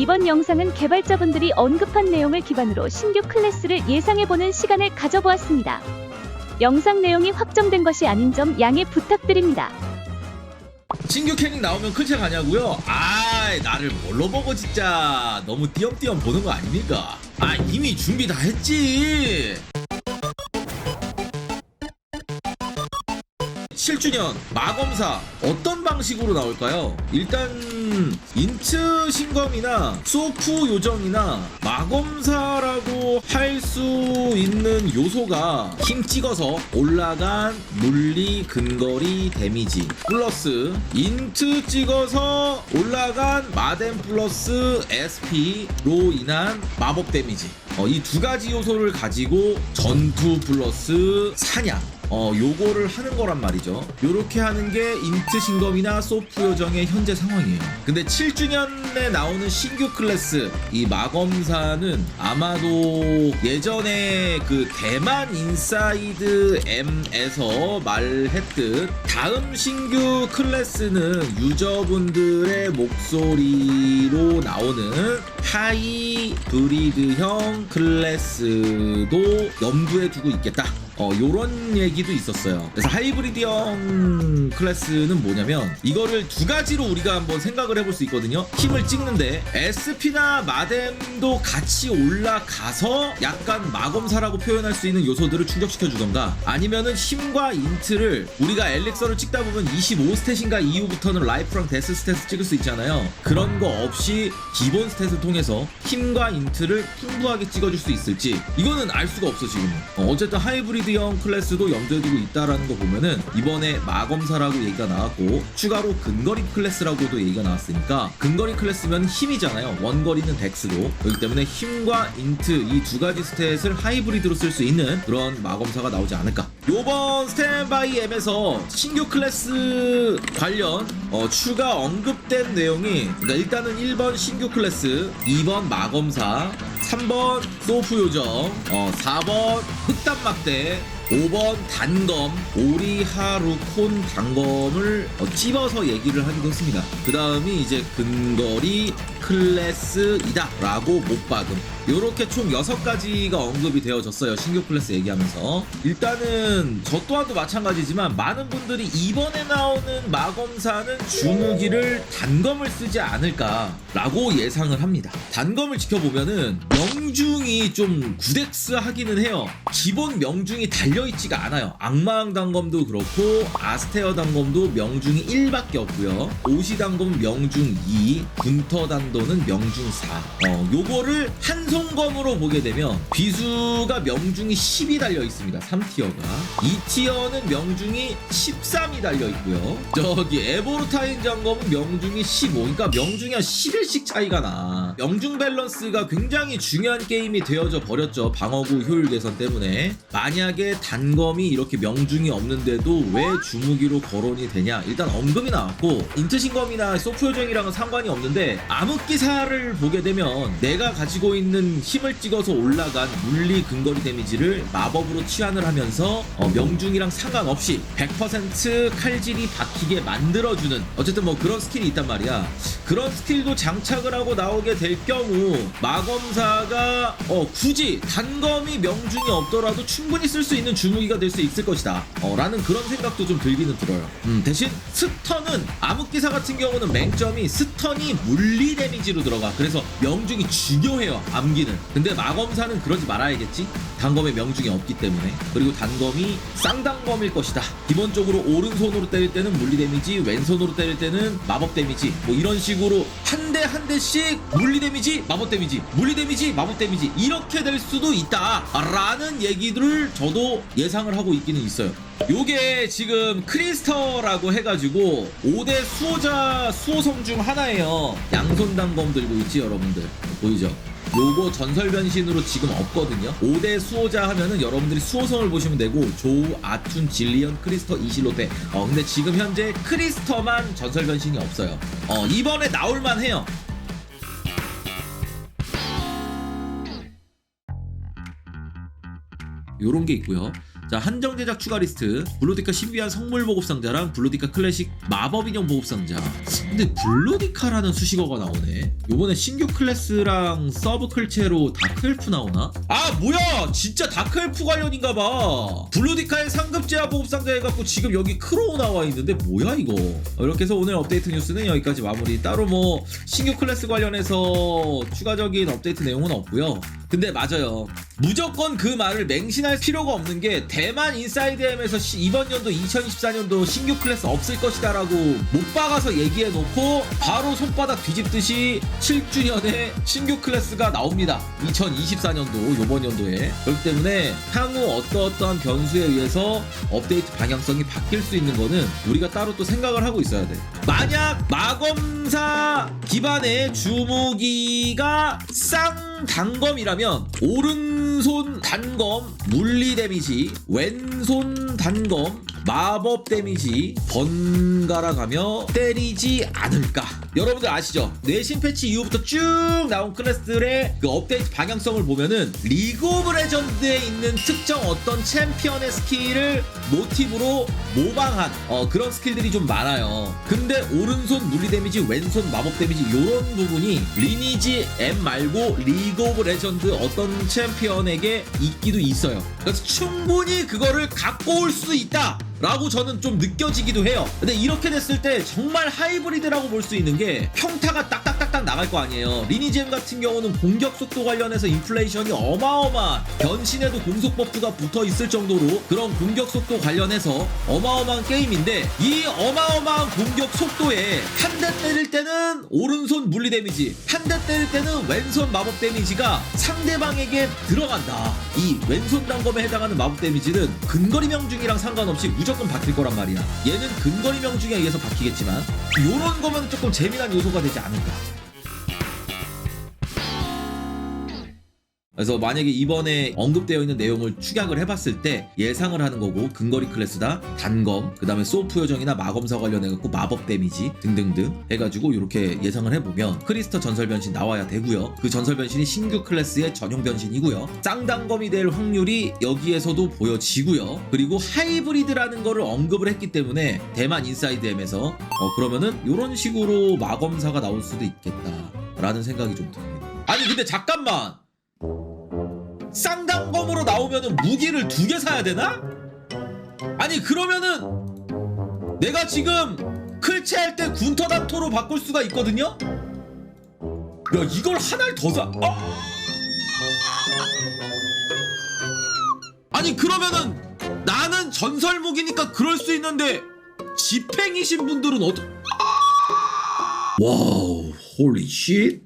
이번 영상은 개발자분들이 언급한 내용을 기반으로 신규 클래스를 예상해보는 시간을 가져보았습니다. 영상 내용이 확정된 것이 아닌 점 양해 부탁드립니다. 신규 캐릭 나오면 클체 가냐고요? 아, 나를 뭘로 보고 진짜 너무 띄엄띄엄 보는 거 아닙니까? 아, 이미 준비 다 했지. 7주년 마검사 어떤 방식으로 나올까요? 일단 인트 신검이나 소프 요정이나 마검사라고 할 수 있는 요소가 힘 찍어서 올라간 물리 근거리 데미지 플러스 인트 찍어서 올라간 마뎀 플러스 SP로 인한 마법 데미지 어, 이 두 가지 요소를 가지고 전투 플러스 사냥 어, 요거를 하는 거란 말이죠. 요렇게 하는 게 인트 신검이나 소프 요정의 현재 상황이에요. 근데 7주년에 나오는 신규 클래스, 이 마검사는 아마도 예전에 그 대만 인사이드 M에서 말했듯 다음 신규 클래스는 유저분들의 목소리로 나오는 하이 브리드형 클래스도 염두에 두고 있겠다. 어, 요런 얘기도 있었어요. 그래서 하이브리드형 클래스는 뭐냐면 이거를 두 가지로 우리가 한번 생각을 해볼 수 있거든요. 힘을 찍는데 SP나 마뎀도 같이 올라가서 약간 마검사라고 표현할 수 있는 요소들을 충족시켜 주던가 아니면은 힘과 인트를 우리가 엘릭서를 찍다 보면 25스탯인가 이후부터는 라이프랑 데스 스탯을 찍을 수 있잖아요. 그런 거 없이 기본 스탯을 통해서 힘과 인트를 풍부하게 찍어줄 수 있을지 이거는 알 수가 없어 지금은. 어, 어쨌든 하이브리드 형 클래스도 염두에 두고 있다라는 거 보면은 이번에 마검사라고 얘기가 나왔고 추가로 근거리 클래스라고도 얘기가 나왔으니까 근거리 클래스면 힘이잖아요. 원거리는 덱스로 그렇기 때문에 힘과 인트 이 두 가지 스탯을 하이브리드로 쓸 수 있는 그런 마검사가 나오지 않을까. 요번 스탠바이 M에서 신규 클래스 관련 어, 추가 언급된 내용이 그러니까 일단은 1번 신규 클래스, 2번 마검사, 3번 소프 요정, 어, 4번 흑단막대, 5번 단검, 오리하루콘 단검을 어, 찝어서 얘기를 하기도 했습니다. 그 다음이 이제 근거리 클래스이다 라고 못 박음. 요렇게 총 6가지가 언급이 되어졌어요. 신규 클래스 얘기하면서. 일단은 저 또한도 마찬가지지만 많은 분들이 이번에 나오는 마검사는 주무기를 단검을 쓰지 않을까 라고 예상을 합니다. 단검을 지켜보면은 명중이 좀 구덱스 하기는 해요. 기본 명중이 달려 있지가 않아요. 악마왕 단검도 그렇고 아스테어 단검도 명중이 1밖에 없고요. 오시 단검 명중 2, 군터 단도는 명중 4. 어, 요거를 한 손검으로 보게 되면 비수가 명중이 10이 달려 있습니다. 3티어가. 2티어는 명중이 13이 달려 있고요. 저기 에보르타인 점검은 명중이 15. 그러니까 명중이 한 11씩 차이가 나. 명중 밸런스가 굉장히 중요한 게임이 되어져 버렸죠. 방어구 효율 개선 때문에. 만약에 단검이 이렇게 명중이 없는데도 왜 주무기로 거론이 되냐? 일단 언급이 나왔고 인트신검이나 소프요정이랑은 상관이 없는데 암흑기사를 보게 되면 내가 가지고 있는 힘을 찍어서 올라간 물리 근거리 데미지를 마법으로 치환을 하면서 어, 명중이랑 상관없이 100% 칼질이 박히게 만들어주는 어쨌든 뭐 그런 스킬이 있단 말이야. 그런 스킬도 장착을 하고 나오게 될 경우 마검사가 어, 굳이 단검이 명중이 없더라도 충분히 쓸 수 있는 주무기가 될 수 있을 것이다. 어, 라는 그런 생각도 좀 들기는 들어요. 음, 대신 스턴은 암흑기사 같은 경우는 맹점이 스턴이 물리 데미지로 들어가. 그래서 명중이 중요해요. 암기는. 근데 마검사는 그러지 말아야겠지. 단검에 명중이 없기 때문에. 그리고 단검이 쌍단검일 것이다. 기본적으로 오른손으로 때릴 때는 물리 데미지, 왼손으로 때릴 때는 마법 데미지. 뭐 이런 식으로 한 대한 대씩 물리 데미지, 마법 데미지, 물리 데미지, 마법 데미지 이렇게 될 수도 있다 라는 얘기들을 저도 예상을 하고 있기는 있어요. 요게 지금 크리스터라고 해가지고 5대 수호자 수호성 중 하나예요. 양손 단검 들고 있지 여러분들 보이죠? 요거 전설 변신으로 지금 없거든요. 5대 수호자 하면은 여러분들이 수호성을 보시면 되고 조우, 아툰, 질리언, 크리스터, 이실로테. 어 근데 지금 현재 크리스터만 전설 변신이 없어요. 어 이번에 나올만 해요. 요런 게 있고요. 자 한정 제작 추가 리스트. 블루디카 신비한 성물 보급 상자랑 블루디카 클래식 마법 인형 보급 상자. 근데 블루디카라는 수식어가 나오네. 요번에 신규 클래스랑 서브 클체로 다크엘프 나오나? 아 뭐야! 진짜 다크엘프 관련인가 봐. 블루디카의 상급 제화 보급 상자 해갖고 지금 여기 크로우 나와 있는데 뭐야 이거? 어, 이렇게 해서 오늘 업데이트 뉴스는 여기까지 마무리. 따로 뭐 신규 클래스 관련해서 추가적인 업데이트 내용은 없고요. 근데 맞아요 무조건 그 말을 맹신할 필요가 없는 게 대만 인사이드엠에서 시- 이번 연도 2024년도 신규 클래스 없을 것이다 라고 못 박아서 얘기해 놓고 바로 손바닥 뒤집듯이 7주년에 신규 클래스가 나옵니다. 2024년도 요번 연도에 그렇기 때문에 향후 어떠어떠한 변수에 의해서 업데이트 방향성이 바뀔 수 있는 거는 우리가 따로 또 생각을 하고 있어야 돼. 만약 마검사 기반의 주무기가 쌍 단검이라면 오른 손 단검 물리 데미지. 왼손 단검 마법 데미지 번갈아 가며 때리지 않을까. 여러분들 아시죠? 뇌신 패치 이후부터 쭉 나온 클래스들의 그 업데이트 방향성을 보면은 리그 오브 레전드에 있는 특정 어떤 챔피언의 스킬을 모티브로 모방한 어, 그런 스킬들이 좀 많아요. 근데 오른손 물리 데미지 왼손 마법 데미지 이런 부분이 리니지 M 말고 리그 오브 레전드 어떤 챔피언에게 있기도 있어요. 그래서 충분히 그거를 갖고 올 수 있다 라고 저는 좀 느껴지기도 해요. 근데 이렇게 됐을 때 정말 하이브리드라고 볼 수 있는 게 평타가 딱딱딱딱 나갈 거 아니에요. 리니지엠 같은 경우는 공격 속도 관련해서 인플레이션이 어마어마한 변신에도 공속 버프가 붙어 있을 정도로 그런 공격 속도 관련해서 어마어마한 게임인데 이 어마어마한 공격 속도에 한 대 때릴 때는 오른손 물리 데미지, 한 대 때릴 때는 왼손 마법 데미지가 상대방에게 들어간다. 이 왼손 단검에 해당하는 마법 데미지는 근거리 명중이랑 상관없이 무조건 박힐 거란 말이야. 얘는 근거리 명중에 의해서 박히겠지만 요런 거면 조금 재미난 요소가 되지 않을까. 그래서 만약에 이번에 언급되어 있는 내용을 축약을 해봤을 때 예상을 하는 거고 근거리 클래스다 단검 그 다음에 소프 요정이나 마검사 관련해갖고 마법 데미지 등등등 해가지고 이렇게 예상을 해보면 크리스터 전설 변신 나와야 되고요. 그 전설 변신이 신규 클래스의 전용 변신이고요. 쌍단검이 될 확률이 여기에서도 보여지고요. 그리고 하이브리드라는 거를 언급을 했기 때문에 대만 인사이드엠에서 어 그러면은 이런 식으로 마검사가 나올 수도 있겠다 라는 생각이 좀 듭니다. 아니 근데 잠깐만 쌍단검으로 나오면은 무기를 두 개 사야 되나? 아니 그러면은 내가 지금 클체 할 때 군터단토로 바꿀 수가 있거든요? 야 이걸 하나를 더 사? 어? 아니 그러면은 나는 전설 무기니까 그럴 수 있는데 집행이신 분들은 어떠? 와우 홀리 쉿